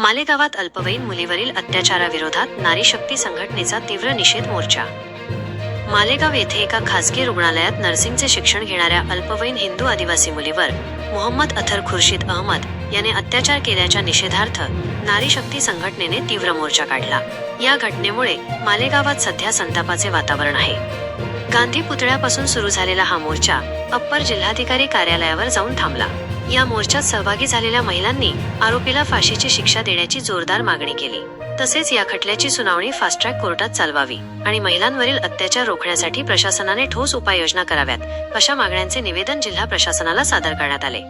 मालेगावात अल्पवयीन मुलीवरील अत्याचाराविरोधात नारी शक्ती संघटनेचा तीव्र निषेध मोर्चा. मालेगाव येथे एका खासगी रुग्णालयात नर्सिंगचे शिक्षण घेणाऱ्या अल्पवयीन हिंदू आदिवासी मुलीवर मोहम्मद अथर खुर्शीद अहमद याने अत्याचार केल्याच्या निषेधार्थ नारी शक्ती संघटनेने तीव्र मोर्चा काढला. या घटनेमुळे मालेगावात सध्या संतापाचे वातावरण आहे. गांधी पुतळ्यापासून सुरू झालेला हा मोर्चा अप्पर जिल्हाधिकारी कार्यालयावर जाऊन थांबला. या मोर्चात सहभागी झालेल्या महिलांनी आरोपीला फाशीची शिक्षा देण्याची जोरदार मागणी केली. तसेच या खटल्याची सुनावणी फास्ट ट्रॅक कोर्टात चालवावी आणि महिलांवरील अत्याचार रोखण्यासाठी प्रशासनाने ठोस उपाययोजना कराव्यात अशा मागण्यांचे निवेदन जिल्हा प्रशासनाला सादर करण्यात आले.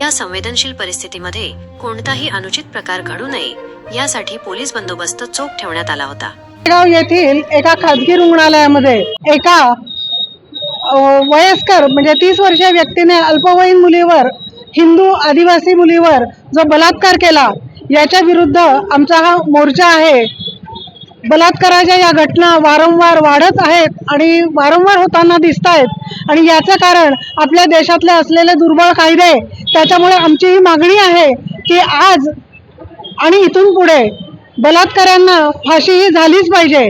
या संवेदनशील परिस्थितीमध्ये कोणताही अनुचित प्रकार घडू नये यासाठी पोलीस बंदोबस्त चोख ठेवण्यात आला होता. गाव येथील एका खाजगी रुग्णालयामध्ये एका वयस्कर म्हणजे तीस वर्षीय व्यक्तीने अल्पवयीन मुलीवर हिंदू आदिवासी मुलीवर जो बलात्कार केला याच्या विरुद्ध आमचा हा मोर्चा आहे. बलात्काराच्या या घटना वारंवार वाढत आहेत आणि वारंवार होताना दिसत आहेत आणि याचं कारण आपल्या देशातले असलेले दुर्बळ कायदे त्याच्यामुळे आमची ही मागणी आहे की आज आणि इथून पुढे बलात्कारांना फाशी ही झालीच पाहिजे.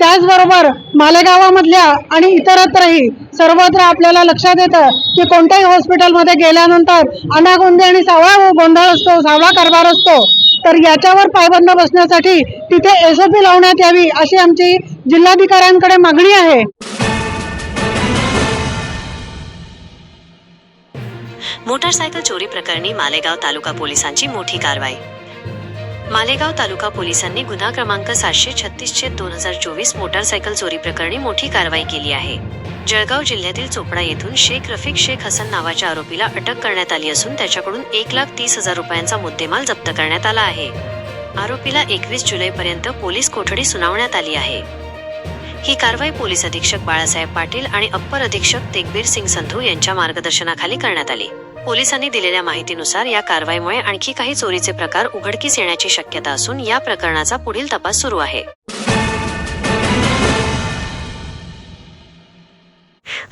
त्याचबरोबर मालेगावामधल्या आणि इतरत्रही सर्वत्र आपल्याला लक्षात येतं की कोणत्याही हॉस्पिटलमध्ये गेल्यानंतर अनागोंदी आणि सावळा गोंधळ असतो सावळा कारभार असतो तर याच्यावर पायबंद बसण्यासाठी तिथे एसओपी लावण्यात यावी अशी आमची जिल्हाधिकाऱ्यांकडे मागणी आहे. मोटारसायकल चोरी प्रकरणी मालेगाव तालुका पोलिसांची मोठी कारवाई. मालेगाव तालुका पोलिसांनी गुन्हा क्रमांक सातशे छत्तीसशे दोन हजार चोवीस मोटारसायकल चोरी प्रकरणी मोठी कारवाई केली आहे. जळगाव जिल्ह्यातील चोपडा येथून शेख रफिक शेख हसन नावाच्या आरोपीला अटक करण्यात आली असून त्याच्याकडून एक लाख तीस हजार रुपयांचा मुद्देमाल जप्त करण्यात आला आहे. आरोपीला एकवीस जुलैपर्यंत पोलीस कोठडी सुनावण्यात आली आहे. ही कारवाई पोलीस अधीक्षक बाळासाहेब पाटील आणि अप्पर अधीक्षक तेगबीर सिंग संधू यांच्या मार्गदर्शनाखाली करण्यात आली. पोलिसांनी दिलेल्या माहितीनुसार या कारवाईमुळे आणखी काही चोरीचे प्रकार उघडकीस येण्याची शक्यता असून या प्रकरणाचा पुढील तपास सुरू आहे.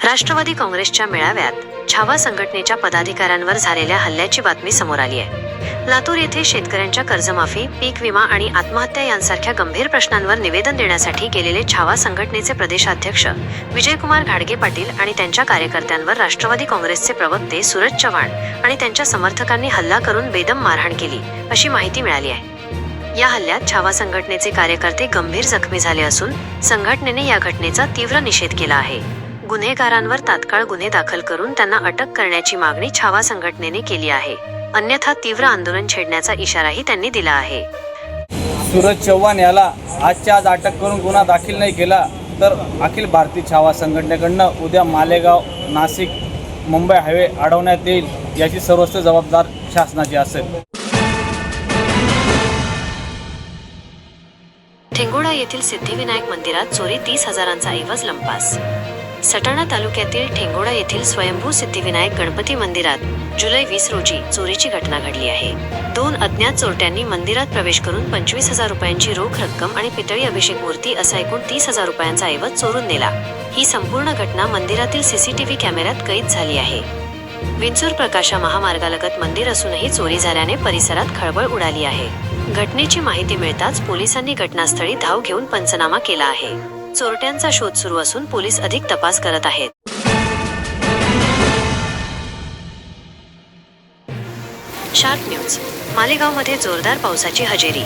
राष्ट्रवादी काँग्रेसच्या मेळाव्यात छावा संघटनेच्या पदाधिकाऱ्यांवर झालेल्या हल्ल्याची बातमी समोर आली आहे. लातूर येथे शेतकऱ्यांच्या कर्जमाफी पीक विमा आणि आत्महत्या यांसारख्या गंभीर प्रश्नांवर निवेदन देण्यासाठी गेलेले छावा संघटनेचे प्रदेशाध्यक्ष विजयकुमार घाडगे पाटील आणि त्यांच्या कार्यकर्त्यांवर राष्ट्रवादी काँग्रेसचे प्रवक्ते सूरज चव्हाण आणि त्यांच्या समर्थकांनी हल्ला करून बेदम मारहाण केली अशी माहिती मिळाली आहे. या हल्ल्यात छावा संघटनेचे कार्यकर्ते गंभीर जखमी झाले असून संघटनेने या घटनेचा तीव्र निषेध केला आहे. गुन्हेगारांवर तात्काळ गुन्हे दाखल करून त्यांना अटक करण्याची मागणी छावा संघटनेने केली आहे. अन्यथा तीव्र आंदोलन छेडण्याचा इशाराही त्यांनी दिला आहे. सूरज चव्हाण याला आजच्या आज अटक करून गुन्हा दाखल नाही केला तर अखिल भारतीय छावा संघटनेकडनं उद्या मालेगाव नाशिक मुंबई हायवे अडवण्यात येईल याची सर्वस्व जबाबदार शासनाची असेल. ठेंगोडा येथील सिद्धिविनायक मंदिरात चोरी तीस हजारांचा ऐवज लंपास. सटाणा तालुक्यातील ठेंगोडा येथील स्वयंभू सिद्धिविनायक गणपती मंदिरात जुलै वीस रोजी चोरीची घटना घडली आहे. दोन अज्ञात चोरट्यांनी मंदिरात प्रवेश करून पंचवीस हजार रुपयांची रोख रक्कम आणि पितळी अभिषेक मूर्ती असा एकूण तीस हजार रुपयांचा ऐवज चोरून नेला. ही संपूर्ण घटना मंदिरातील सीसीटीव्ही कॅमेऱ्यात कैद झाली आहे. विंचूर प्रकाशा महामार्गालगत मंदिर असूनही चोरी झाल्याने परिसरात खळबळ उडाली आहे. घटनेची माहिती मिळताच पोलिसांनी घटनास्थळी धाव घेऊन पंचनामा केला आहे. चोरट्यांचा शोध सुरू असून पोलीस अधिक तपास करत आहेत. शार्क न्यूज मालेगावमध्ये जोरदार पावसाची हजेरी.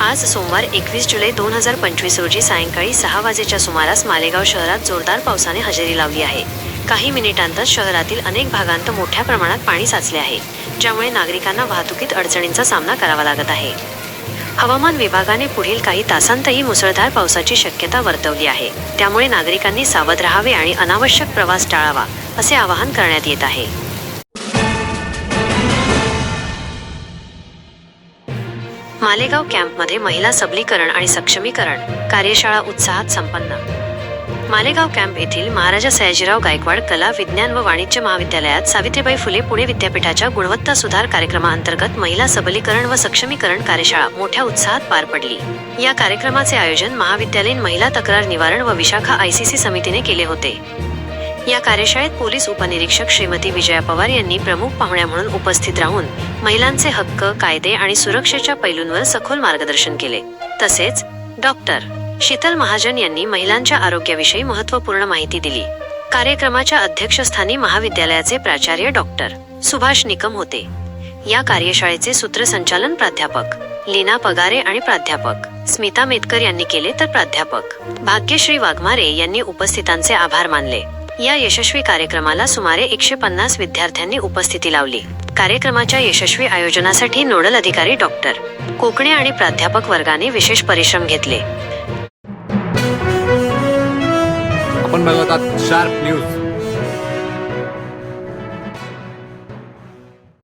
आज सोमवार एकवीस जुलै दोन हजार पंचवीस रोजी सायंकाळी सहा वाजेच्या सुमारास मालेगाव शहरात जोरदार पावसाने हजेरी लावली आहे. काही मिनिटांतच शहरातील अनेक भागांत मोठ्या प्रमाणात पाणी साचले आहे ज्यामुळे नागरिकांना वाहतुकीत अडचणींचा सामना करावा लागत आहे. हवामान विभागाने पुढील काही तासांतही मुसळधार पावसाची शक्यता वर्तवली आहे. त्यामुळे नागरिकांनी सावध राहावे आणि अनावश्यक प्रवास टाळावा असे आवाहन करण्यात येत आहे. मालेगाव कॅम्पमध्ये महिला सबलीकरण आणि सक्षमीकरण कार्यशाळा उत्साहात संपन्न मालेगाव कॅम्प येथील महाराजा सयाजीराव गायकवाड कला विज्ञान व वाणिज्य महाविद्यालयात सावित्रीबाई फुले पुणे विद्यापीठाच्या गुणवत्ता सुधार कार्यक्रमाअंतर्गत महिला सबलीकरण व सक्षमीकरण कार्यशाळा मोठ्या उत्साहात पार पडली. या कार्यक्रमाचे आयोजन महाविद्यालयीन महिला तक्रार निवारण व विशाखा आयसीसी समितीने केले होते. या कार्यशाळेत पोलीस उपनिरीक्षक श्रीमती विजया पवार यांनी प्रमुख पाहुण्या म्हणून उपस्थित राहून महिलांचे हक्क कायदे आणि सुरक्षेच्या पैलूंवर सखोल मार्गदर्शन केले. तसेच डॉक्टर शीतल महाजन यांनी महिलांच्या आरोग्याविषयी महत्त्वपूर्ण माहिती दिली. कार्यक्रमाच्या अध्यक्षस्थानी महाविद्यालयाचे प्राचार्य डॉक्टर सुभाष निकम होते. या कार्यशाळेचे सूत्रसंचालन प्राध्यापक लीना पगारे आणि प्राध्यापक स्मिता मेतकर यांनी केले तर प्राध्यापक भाग्यश्री वाघमारे यांनी उपस्थितांचे आभार मानले. या यशस्वी कार्यक्रमाला सुमारे एकशे पन्नास विद्यार्थ्यांनी उपस्थिती लावली. कार्यक्रमाच्या यशस्वी आयोजनासाठी नोडल अधिकारी डॉक्टर कोकणे आणि प्राध्यापक वर्गाने विशेष परिश्रम घेतले. आपण बघत आहात शार्प न्यूज